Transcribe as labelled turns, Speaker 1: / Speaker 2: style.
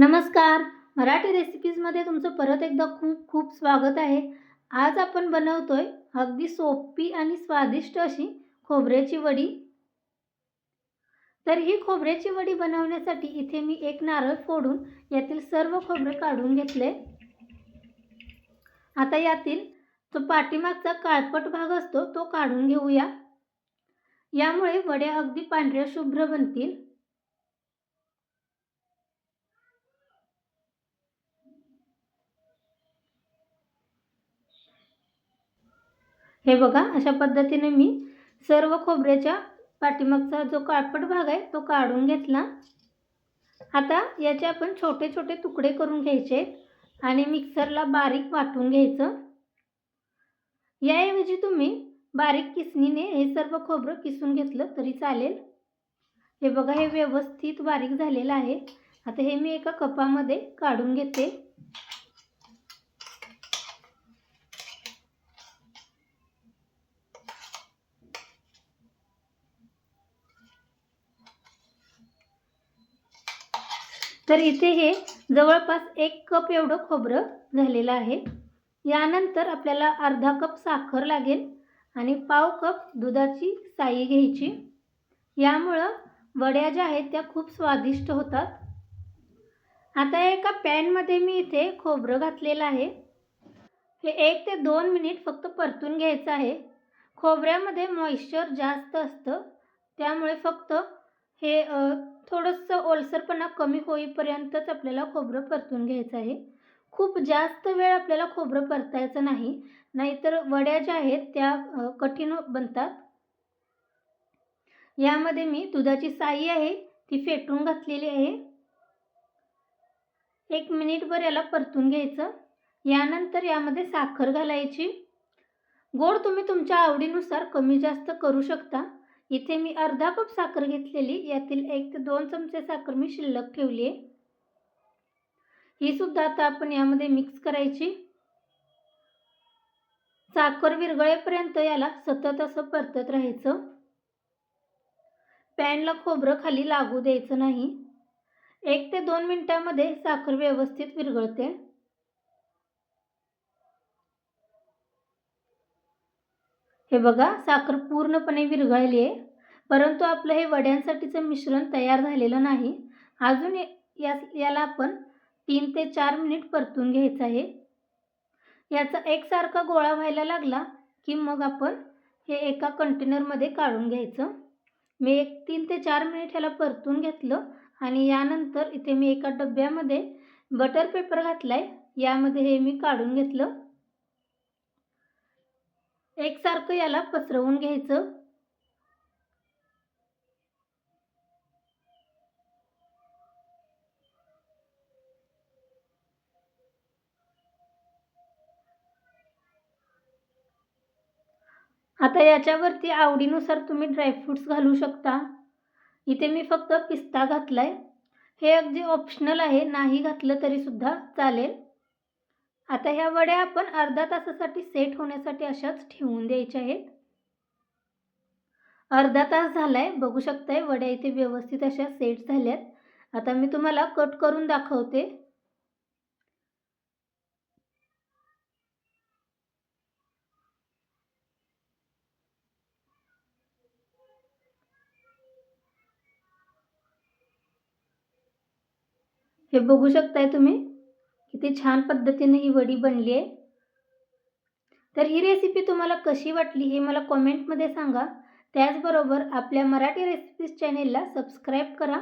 Speaker 1: नमस्कार. मराठी रेसिपीजमध्ये तुमचं परत एकदा खूप खूप स्वागत आहे. आज आपण बनवतोय अगदी सोपी आणि स्वादिष्ट अशी खोबऱ्याची वडी. तर ही खोबऱ्याची वडी बनवण्यासाठी इथे मी एक नारळ फोडून यातील सर्व खोबरं काढून घेतले. आता यातील जो पाठीमागचा काळपट भाग असतो तो काढून घेऊया. यामुळे वड्या अगदी पांढऱ्या शुभ्र बनतील. हे बघा अशा पद्धतीने मी सर्व खोबऱ्याच्या पाठीमागचा जो काळपट भाग आहे तो काढून घेतला. आता याचे आपण छोटे छोटे तुकडे करून घ्यायचे आणि मिक्सरला बारीक वाटून घ्यायचं. याऐवजी तुम्ही बारीक किसणीने हे सर्व खोबरं किसून घेतलं तरी चालेल. हे बघा हे व्यवस्थित बारीक झालेलं आहे. आता हे मी एका कपामध्ये काढून घेते. तर इथे हे जवळपास एक कप एवढं खोबरं झालेलं आहे. यानंतर आपल्याला अर्धा कप साखर लागेल आणि पाव कप दुधाची साई घ्यायची. यामुळं वड्या ज्या आहेत त्या खूप स्वादिष्ट होतात. आता एका पॅनमध्ये मी इथे खोबरं घातलेलं आहे. हे एक ते दोन मिनिट फक्त परतून घ्यायचं आहे. खोबऱ्यामध्ये मॉइश्चर जास्त असतं. त्यामुळे फक्त हे थोडंसं ओलसरपणा कमी होईपर्यंतच आपल्याला खोबरं परतून घ्यायचं आहे. खूप जास्त वेळ आपल्याला खोबरं परतायचं नाही नाहीतर वड्या ज्या आहेत त्या कठीण बनतात. यामध्ये मी दुधाची साई आहे ती फेटून घातलेली आहे. एक मिनिटभर याला परतून घ्यायचं. यानंतर यामध्ये साखर घालायची. गोड तुम्ही तुमच्या आवडीनुसार कमी जास्त करू शकता. इथे मी अर्धा कप साखर घेतलेली यातील एक ते दोन चमचे साखर मी शिल्लक ठेवली आहे. ही सुद्धा आता आपण यामध्ये मिक्स करायची. साखर विरघळेपर्यंत याला सतत असं परतत राहायचं. पॅनला खोबरं खाली लागू द्यायचं नाही. एक ते दोन मिनिटामध्ये साखर व्यवस्थित विरघळते. हे बघा साखर पूर्णपणे विरघळली आहे. परंतु आपलं हे वड्यांसाठीचं मिश्रण तयार झालेलं नाही. अजून या याला आपण तीन ते चार मिनिट परतून घ्यायचं आहे. याचा एकसारखा गोळा व्हायला लागला की मग आपण हे एका कंटेनरमध्ये काढून घ्यायचं. मी एक तीन ते चार मिनिट ह्याला परतून घेतलं आणि यानंतर इथे मी एका डब्यामध्ये बटर पेपर घातला आहे यामध्ये हे मी काढून घेतलं. एकसारखं याला पसरवून घ्यायचं. आता याच्यावरती आवडीनुसार तुम्ही ड्रायफ्रूट्स घालू शकता. इथे मी फक्त पिस्ता घातला आहे हे अगदी ऑप्शनल आहे. नाही घातलं तरीसुद्धा चालेल. आता ह्या वड्या आपण अर्धा तासासाठी सेट होण्यासाठी अशाच ठेवून द्यायच्या आहेत. अर्धा तास झालाय बघू शकताय वड्या इथे व्यवस्थित अशा सेट झाल्यात. आता मी तुम्हाला कट करून दाखवते. हे बघू शकताय तुम्ही? किती छान पद्धतीने ही वडी बनली आहे. तर ही रेसिपी तुम्हाला कशी वाटली हे मला कॉमेंटमध्ये सांगा. त्याचबरोबर आपल्या मराठी रेसिपीज चॅनेलला सबस्क्राईब करा.